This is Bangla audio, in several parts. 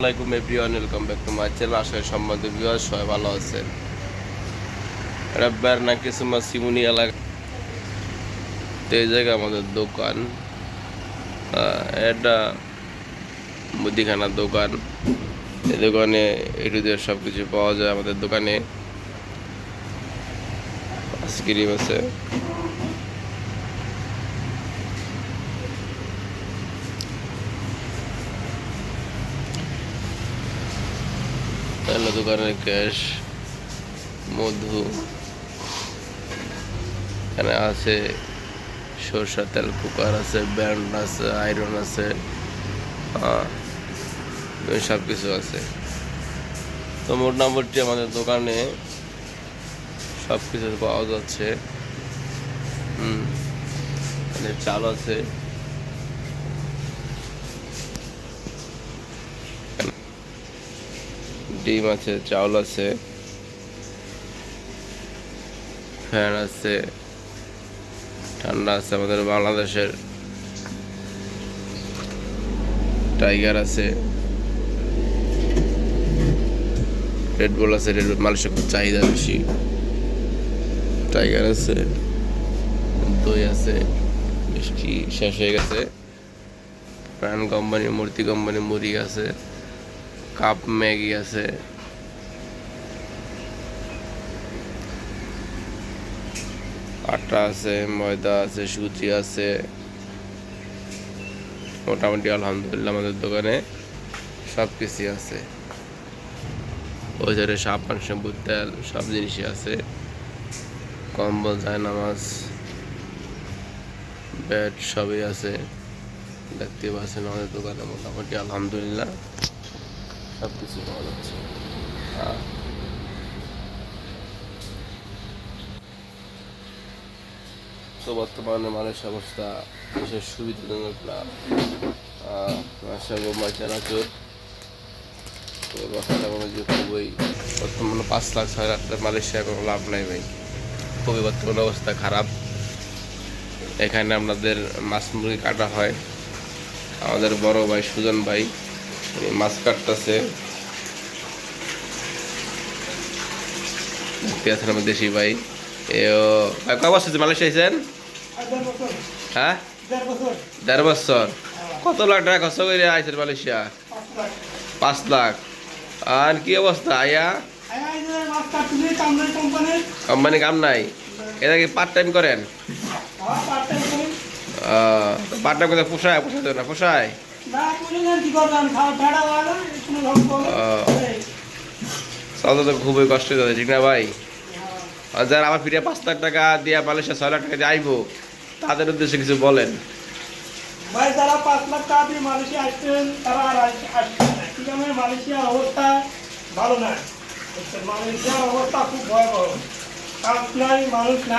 আসসালামাইকুম everyone, welcome back to my channel. আশা বিবাহ সবাই ভালো আছেন। রাব্বার না সিমুনি এলাকা। তো এই আমাদের দোকান। এটা মুদিখানার দোকান। দোকানে এটু দিয়ে সব কিছু পাওয়া যায় আমাদের দোকানে। আইসক্রিম আছে। হলো দোকানের ক্যাশ মধু, এখানে আছে সরষা তেল, কুকার আছে, ব্যান্ড আছে, আয়রন আছে সব কিছু আছে। তো মোটামুটি আমাদের দোকানে সব কিছু পাওয়া যাচ্ছে। হুম চাল আছে। ডিম আছে, চাউল আছে, ফ্যান আছে, ঠান্ডা আছে আমাদের বাংলাদেশের। টাইগার আছে রেড বল আছে রেড মানুষের খুব চাহিদা বেশি। টাইগার আছে, দই আছে, মিষ্টি শেষ হয়ে গেছে। প্রাণ কোম্পানি মূর্তি কোম্পানি মুড়ি আছে। কাপ ম্যাগি আছে। আটা আছে, ময়দা আছে, সুজি আছে। মোটামুটি আলহামদুলিল্লাহ আমাদের দোকানে সব কিছুই আছে। ওই ধারে সাবান, শ্যাম্পু, তেল সব জিনিসই আছে। কম্বল যায় নামাজ ব্যাট সবই আছে। দেখতে পাচ্ছেন আমাদের দোকানে মোটামুটি আলহামদুলিল্লাহ। সব কিছু পাওয়া যাচ্ছে। তো বর্তমানে মানুষের অবস্থা বিশেষ সুবিধাজনক না। মাসা চানাচুর। তো কথাটা মনে যে খুবই বর্তমানে পাঁচ লাখ, ছয় লাখ মালয়েশিয়া কোনো লাভ নাই ভাই। খুবই বর্তমান অবস্থা খারাপ। এখানে আপনাদের মাছ মুরগি কাটা হয়। আমাদের বড় ভাই সুজন ভাই মাছ কাটতেছে। দেখতে আমার দেশি ভাই। ভাই কয় বছর মালয়েশিয়া আইছেন? হ্যাঁ? দেড় বছর। কত লাখ টাকা খরচ করে আইছেন মালয়েশিয়া? পাঁচ লাখ। আর কি অবস্থা আয়া? কোম্পানি কাম নাই? এটা কি পার্ট টাইম করেন? পার্ট টাইম করে। পোষায় পোষায় না পোষায়? খুবই কষ্ট ঠিক না ভাই? যারা আবার ফিরে পাঁচ লাখ টাকা দিয়ে মালয়েশিয়া ছয় লাখ টাকা দিয়ে আইবো, তাদের উদ্দেশ্যে কিছু বলেন। মালয়েশিয়া অবস্থা খুব নাই, মানুষ খা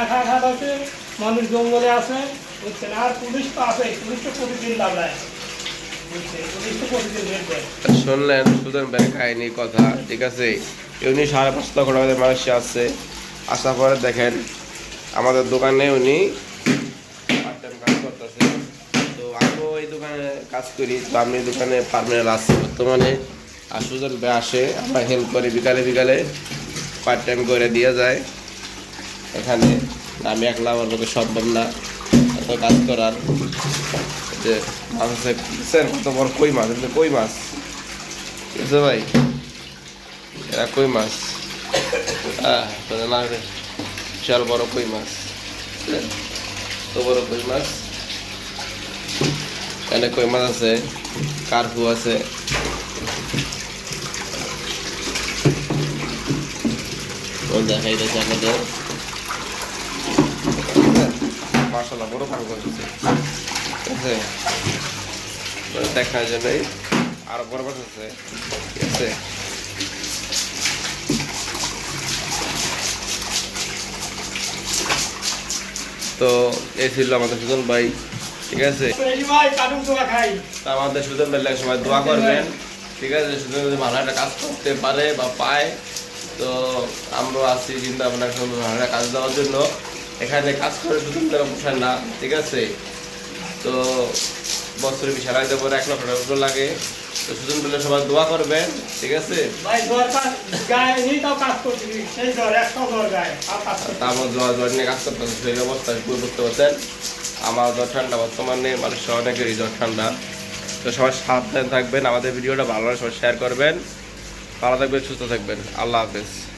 মানুষ জঙ্গলে আছে, বুঝছেন? আর পুলিশ তো আছে, পুলিশ তো প্রতিদিন বুঝছেন শুনলেন সুদন ভাইয়ের কাহিনী, কথা, ঠিক আছে? উনি সাড়ে পাঁচ লক্ষ টাকা মালয়েশিয়া আসছে আসার পরে দেখেন, আমাদের দোকানে উনি কাজ করতেছে। তো আমিও এই দোকানে কাজ করি, তো আমি দোকানে পার্মানেন্ট আছি। বর্তমানে আর সুজন ভাই আসে, আমরা হেল্প করি, বিকালে বিকালে পার্ট টাইম করে দিয়ে যায়। এখানে আমি একলা আমার পক্ষে সম্ভব না, এত কাজ করার। যে মাছ আছে স্যার, কত বড় কই মাছ? এটা কই মাছ? ঠিক আছে ভাই, এরা কই মাছ? হ্যাঁ না বিশাল বড় কই মাছ? তো বড় কই মাছ? এখানে কই মাছ আছে? কার্পু আছে। দিয়েছে আপনাদের মাসাল্লাহ বড় ভাগ করছে বড় আছে। ঠিক আছে। তো এই ছিল আমাদের সুজন ভাই। ঠিক আছে? আমাদের সুজন ভাই সবাই দোয়া করবেন। ঠিক আছে? সুজন যদি ভালো একটা কাজ করতে পারে বা পায়, তো আমরা আছি চিন্তা ভাবনা ভালো একটা কাজ দেওয়ার জন্য। এখানে কাজ করে সুজন না। ঠিক আছে? তো বছরে বিশাল আইতে পরে এক লক্ষ টাকা লাগে। তো সুজন বলে সবাই দোয়া করবেন ঠিক আছে? নিয়ে কাজ সেই তারপর জ্বর জ্বর নিয়ে কাজ করতেছে শরীর অবস্থা বুঝতে পারছেন? আমার জ্বর ঠান্ডা বর্তমানে মানুষের অনেকেরই জ্বর ঠান্ডা। তো সবাই সাবধান থাকবেন আমাদের ভিডিওটা ভালো সবাই শেয়ার করবেন। ভালো থাকবেন সুস্থ থাকবেন। আল্লাহ হাফেজ।